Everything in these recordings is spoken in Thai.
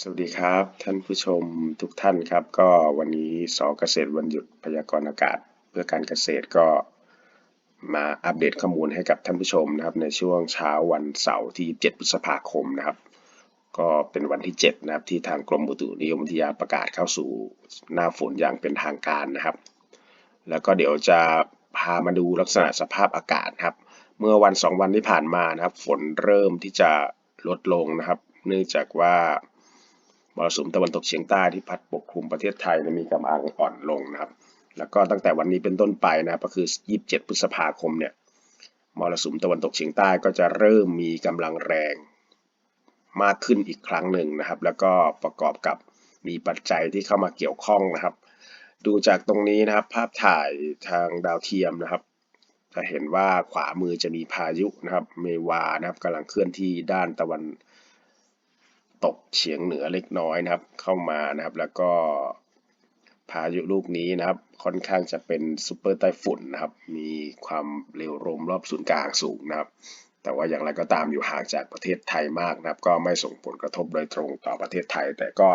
สวัสดีครับ ท่านผู้ชมทุกท่านครับ ก็วันนี้สอเกษตรวันหยุดพยากรณ์อากาศ เพื่อการเกษตรก็มาอัปเดตข้อมูลให้กับท่านผู้ชมนะครับ ในช่วงเช้าวันเสาร์ที่ 7 พฤษภาคมนะครับ ก็เป็นวันที่ 7 นะครับ ที่ทางกรมอุตุนิยมวิทยาประกาศเข้าสู่หน้าฝนอย่างเป็นทางการนะครับ แล้วก็เดี๋ยวจะพามาดูลักษณะสภาพอากาศครับ เมื่อวัน 2 วันที่ผ่านมานะครับ ฝนเริ่มที่จะลดลงนะครับ เนื่องจากว่า มรสุมตะวันตกเฉียงใต้ที่พัดปกคลุมประเทศไทยมีกำลังอ่อนลงนะครับ แล้วก็ตั้งแต่วันนี้เป็นต้นไปนะก็คือ 27 พฤษภาคมเนี่ยมรสุมตะวันตกเฉียงใต้ก็จะเริ่มมีกำลังแรงมากขึ้นอีกครั้งหนึ่งนะครับ แล้วก็ประกอบกับมีปัจจัยที่เข้ามาเกี่ยวข้องนะครับ ดูจากตรงนี้นะครับภาพถ่ายทางดาวเทียมนะครับ จะเห็นว่าขวามือจะมีพายุนะครับ เมวานะครับกำลังเคลื่อนที่ด้านตะวัน เฉียงเหนือเล็กน้อยนะครับ เข้ามานะครับ แล้วก็พายุลูกนี้นะครับ ค่อนข้างจะเป็นซูเปอร์ไต้ฝุ่นนะครับ มีความเร็วลมรอบศูนย์กลางสูงนะครับ แต่ว่าอย่างไรก็ตามอยู่ห่างจากประเทศไทยมากนะครับ ก็ไม่ส่งผลกระทบโดยตรงต่อประเทศไทย แต่ก็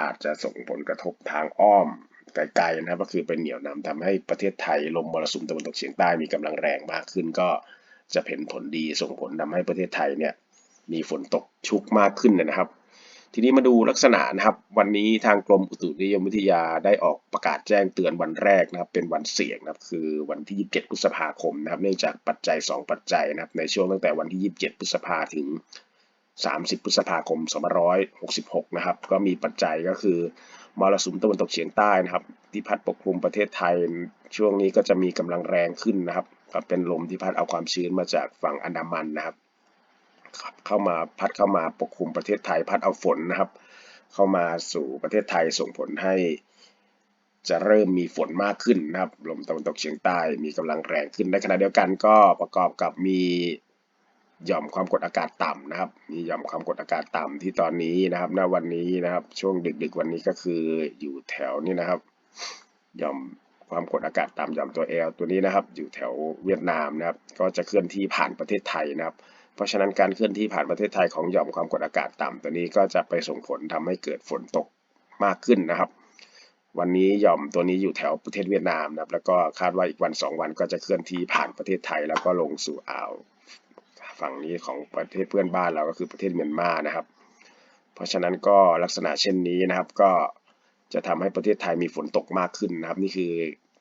อาจจะส่งผลกระทบทางอ้อมไกลๆนะครับ ก็คือเป็นเหนี่ยวนำทำให้ประเทศไทยลมมรสุมตะวันตกเฉียงใต้มีกำลังแรงมากขึ้น ก็จะเป็นผลดีส่งผลทำให้ประเทศไทยเนี่ยมีฝนตกชุกมากขึ้นนะครับ ทีนี้มาดูลักษณะนะครับ วันนี้ทางกรมอุตุนิยมวิทยาได้ออกประกาศแจ้งเตือนวันแรกนะครับ เป็นวันเสี่ยงนะครับ คือวันที่ 27 พฤษภาคมนะครับ เนื่องจากปัจจัย 2 ปัจจัยนะครับ ในช่วงตั้งแต่วันที่ 27 พฤษภาถึง 30 พฤษภาคม 2566 นะครับ ก็มีปัจจัยก็คือมรสุมตะวันตกเฉียงใต้นะครับ ที่พัดปกคลุมประเทศไทย ช่วงนี้ก็จะมีกำลังแรงขึ้นนะครับ เป็นลมที่พัดเอาความชื้นมาจากฝั่งอันดามันนะครับ เข้ามาพัดเข้ามาปกคลุมประเทศไทยพัดเอาฝนนะครับ เข้ามาสู่ประเทศไทยส่งผลให้จะเริ่มมีฝนมากขึ้นนะครับลมตะวันตกเฉียงใต้มีกำลังแรงขึ้นในขณะเดียวกันก็ประกอบกับมีหย่อมความกดอากาศต่ำนะครับ มีหย่อมความกดอากาศต่ำที่ตอนนี้นะครับณวันนี้นะครับ ช่วงดึกๆวันนี้ก็คืออยู่แถวนี้นะครับหย่อมความกดอากาศต่ำหย่อมตัวเอลตัวนี้นะครับ อยู่แถวเวียดนามนะครับ ก็จะเคลื่อนที่ผ่านประเทศไทยนะครับ เพราะฉะนั้นการเคลื่อนที่ผ่านประเทศไทยของหย่อมความกดอากาศต่ำตัวนี้ก็จะไปส่งผลทำให้เกิดฝนตกมากขึ้นนะครับ วันนี้หย่อมตัวนี้อยู่แถวประเทศเวียดนามนะครับแล้วก็คาดว่าอีกวัน 2 วันก็จะเคลื่อนที่ผ่านประเทศไทย แล้วก็ลงสู่อ่าวฝั่งนี้ของประเทศเพื่อนบ้านเราก็คือประเทศเมียนมานะครับ เพราะฉะนั้นก็ลักษณะเช่นนี้นะครับ ก็จะทำให้ประเทศไทยมีฝนตกมากขึ้นนะครับ นี่คือ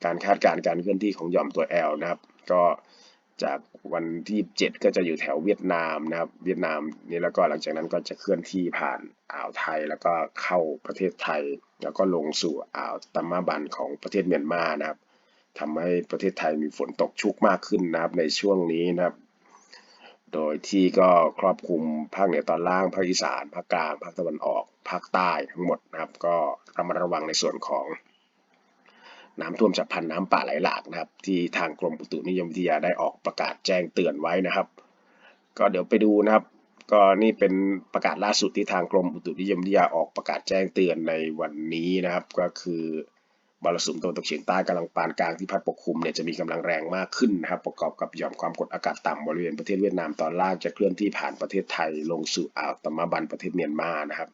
การคาดการณ์การเคลื่อนที่ของหย่อมตัว L นะครับ ก็ จากวันที่7ก็จะอยู่แถวเวียดนามนะครับ เวียดนามนี่แล้วก็หลังจากนั้นก็จะเคลื่อนที่ผ่านอ่าวไทยแล้วก็เข้าประเทศไทย แล้วก็ลงสู่อ่าวตัมมาบันของประเทศเมียนมานะครับทำให้ประเทศไทยมีฝนตกชุกมากขึ้นนะครับในช่วงนี้นะครับ โดยที่ก็ครอบคลุมภาคเหนือตอนล่างภาคอีสานภาคกลางภาคตะวันออกภาคใต้ทั้งหมดนะครับ ก็ระมัดระวังในส่วนของ น้ำท่วมฉับพลันน้ำป่าไหลหลากนะครับ ที่ทางกรมอุตุนิยมวิทยาได้ออกประกาศแจ้งเตือนไว้นะครับ ก็เดี๋ยวไปดูนะครับ ก็นี่เป็นประกาศล่าสุดที่ทางกรมอุตุนิยมวิทยาออกประกาศแจ้งเตือนในวันนี้นะครับ ก็คือมรสุมตะวันตกเฉียงใต้กำลังปานกลางที่พัดปกคลุมเนี่ยจะมีกำลังแรงมากขึ้นนะครับ ประกอบกับหย่อมความกดอากาศต่ำบริเวณประเทศเวียดนามตอนล่างจะเคลื่อนที่ผ่านประเทศไทยลงสู่อ่าวตะมาบันประเทศเมียนมานะครับ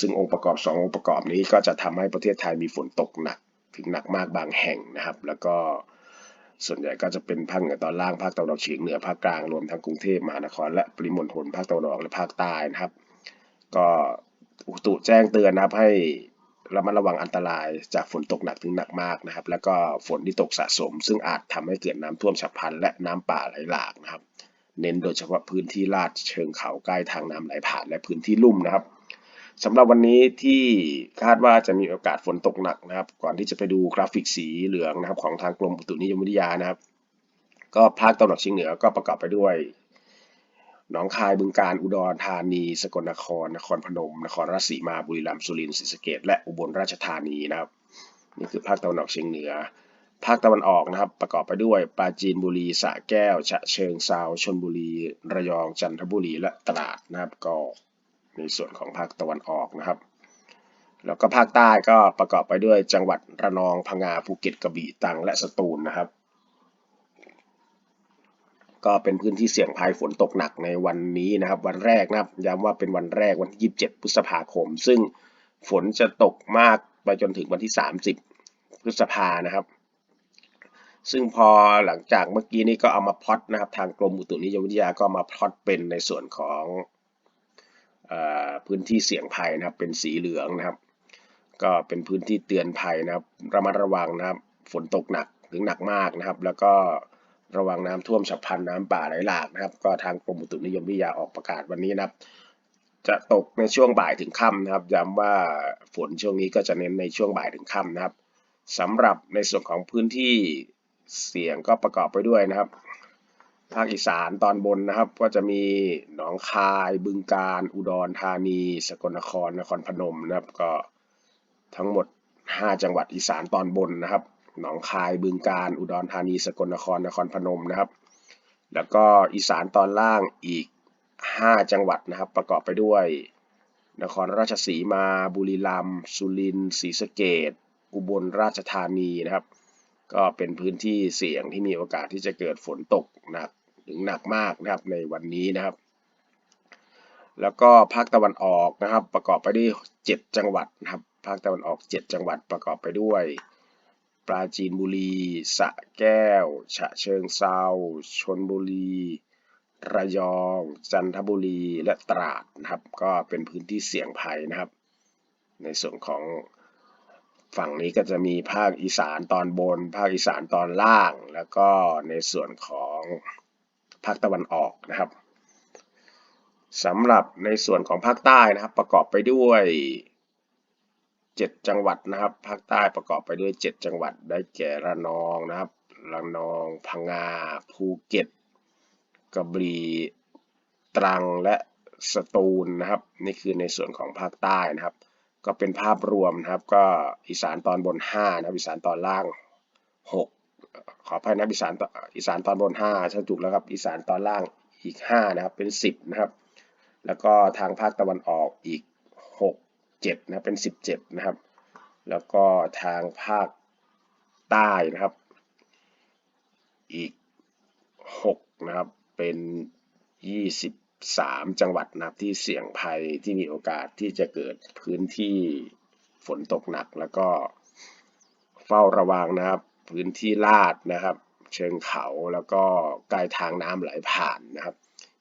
ซึ่งองค์ประกอบ 2 องค์ประกอบนี้ก็จะทำให้ประเทศไทยมีฝนตกหนัก ถึงหนักมากบางแห่งนะครับ แล้วก็ส่วนใหญ่ก็จะเป็นภาคเหนือตอนล่างภาคตะวันออกเฉียงเหนือภาคกลางรวมทั้งกรุงเทพมหานคร และปริมณฑลภาคตะวันออกและภาคใต้นะครับ ก็อุตุแจ้งเตือนนะครับให้ระมัดระวังอันตรายจากฝนตกหนักถึงหนักมากนะครับ แล้วก็ฝนที่ตกสะสม ซึ่งอาจทำให้เกิดน้ำท่วมฉับพลันและน้ำป่าไหลหลากนะครับ เน้นโดยเฉพาะพื้นที่ลาดเชิงเขาใกล้ทางน้ำไหลผ่านและพื้นที่ลุ่มนะครับ สำหรับวันนี้ที่คาดว่าจะมีโอกาสฝนตกหนักนะครับ ก่อนที่จะไปดูกราฟิกสีเหลืองนะครับ ของทางกรมอุตุนิยมวิทยานะครับ ก็ภาคตะวันออกเฉียงเหนือก็ประกอบไปด้วยหนองคายบึงการอุดรธานี สกลนคร นครพนม นครราชสีมาบุรีรัมย์สุรินทร์ศรีสะเกดและอุบลราชธานีนะครับนี่คือภาคตะวันออกเฉียงเหนือ ภาคตะวันออกนะครับ ประกอบไปด้วยปราจีนบุรีสระแก้ว ฉะเชิงเซาชลบุรี ระยองจันทบุรีและตราดนะครับก็ ในส่วนของภาคตะวันออกนะครับ แล้วก็ภาคใต้ก็ประกอบไปด้วยจังหวัดระนองพังงาภูเก็ตกระบี่ตรังและสตูลนะครับ ก็เป็นพื้นที่เสี่ยงภัยฝนตกหนักในวันนี้นะครับ วันแรกนะครับย้ำว่าเป็นวันแรกวันที่ 27 พฤษภาคม ซึ่งฝนจะตกมากไปจนถึงวันที่ 30 พฤษภานะครับซึ่งพอหลังจากเมื่อกี้นี้ก็เอามาพอตนะครับ ทางกรมอุตุนิยมวิทยาก็มาพอตเป็นในส่วนของ พื้นที่เสี่ยงภัยนะครับ เป็นสีเหลืองนะครับ ก็เป็นพื้นที่เตือนภัยนะครับ ระมัดระวังนะครับ ฝนตกหนักถึงหนักมากนะครับ แล้วก็ระวังน้ำท่วมฉับพลันน้ำป่าไหลหลากนะครับ ก็ทางกรมอุตุนิยมวิทยาออกประกาศวันนี้นะครับ จะตกในช่วงบ่ายถึงค่ำนะครับ ย้ำว่าฝนช่วงนี้ก็จะเน้นในช่วงบ่ายถึงค่ำนะครับสำหรับในส่วนของพื้นที่เสี่ยงก็ประกอบไปด้วยนะครับ ภาคอีสานตอนบนนะครับ ก็จะมีหนองคาย บึงกาฬอุดรธานี สกลนคร นครพนมนะครับ ก็ทั้งหมด 5 จังหวัดอีสานตอนบนนะครับ หนองคาย บึงกาฬอุดรธานี สกลนคร นครพนมนะครับ แล้วก็อีสานตอนล่างอีก 5 จังหวัดนะครับ ประกอบไปด้วย นครราชสีมา บุรีรัมย์ สุรินทร์ ศรีสะเกษอุบลราชธานีนะครับ ก็เป็นพื้นที่เสี่ยงที่มีโอกาสที่จะเกิดฝนตกหนัก ถึงหนักมากนะครับในวันนี้นะครับ แล้วก็ภาคตะวันออกนะครับ ประกอบไปด้วย7จังหวัดนะครับ ภาคตะวันออก 7 จังหวัดประกอบไปด้วย ปราจีนบุรีสระแก้ว ฉะเชิงเซาชนบุรี ระยอง จันทบุรีและตราดนะครับ ก็เป็นพื้นที่เสี่ยงภัยนะครับ ในส่วนของฝั่งนี้ก็จะมีภาคอีสานตอนบน ภาคอีสานตอนล่าง แล้วก็ในส่วนของ ภาคตะวันออกนะครับสำหรับในส่วนของภาคใต้นะครับ ประกอบไปด้วย 7 จังหวัดนะครับ ภาคใต้ประกอบไปด้วย 7 จังหวัดได้แก่ระนองนะครับระนอง พังงา ภูเก็ต กระบี่ตรังและสตูลนะครับ นี่คือในส่วนของภาคใต้นะครับ ก็เป็นภาพรวมนะครับ ก็อีสานตอนบน 5 นะครับอีสานตอนล่าง 6 ขออภัยนะอีสานอีสานตอนบน5ถ้าถูกแล้วครับอีสานตอนล่างอีก 5 นะครับ เป็น 10 นะครับ แล้วก็ทางภาคตะวันออกอีก 6 7นะเป็น 17 นะครับ แล้วก็ทางภาคใต้นะครับ อีก 6 นะครับ เป็น 23 จังหวัดนะครับที่เสี่ยงภัยที่มีโอกาสที่จะเกิดพื้นที่ฝนตกหนักแล้วก็เฝ้าระวังนะครับ พื้นที่ลาดนะครับ เชิงเขาแล้วก็ใกล้ทางน้ำไหลผ่านนะครับ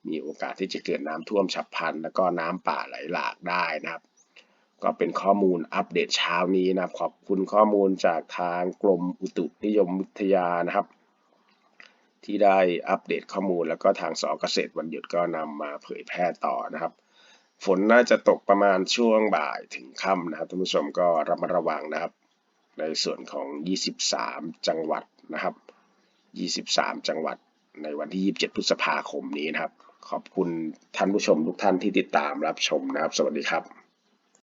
มีโอกาสที่จะเกิดน้ำท่วมฉับพลัน แล้วก็น้ำป่าไหลหลากได้นะครับ ก็เป็นข้อมูลอัปเดตเช้านี้นะครับ ขอบคุณข้อมูลจากทางกรมอุตุนิยมวิทยานะครับ ที่ได้อัปเดตข้อมูลแล้วก็ทางสอเกษตรวันหยุดก็นำมาเผยแพร่ต่อนะครับฝนน่าจะตกประมาณช่วงบ่ายถึงค่ำนะครับท่านผู้ชมก็ระมัดระวังนะครับ ในส่วนของ 23 จังหวัดนะครับ 23 จังหวัดในวันที่ 27 พฤษภาคมนี้นะครับ ขอบคุณท่านผู้ชมทุกท่านที่ติดตามรับชมนะครับ สวัสดีครับ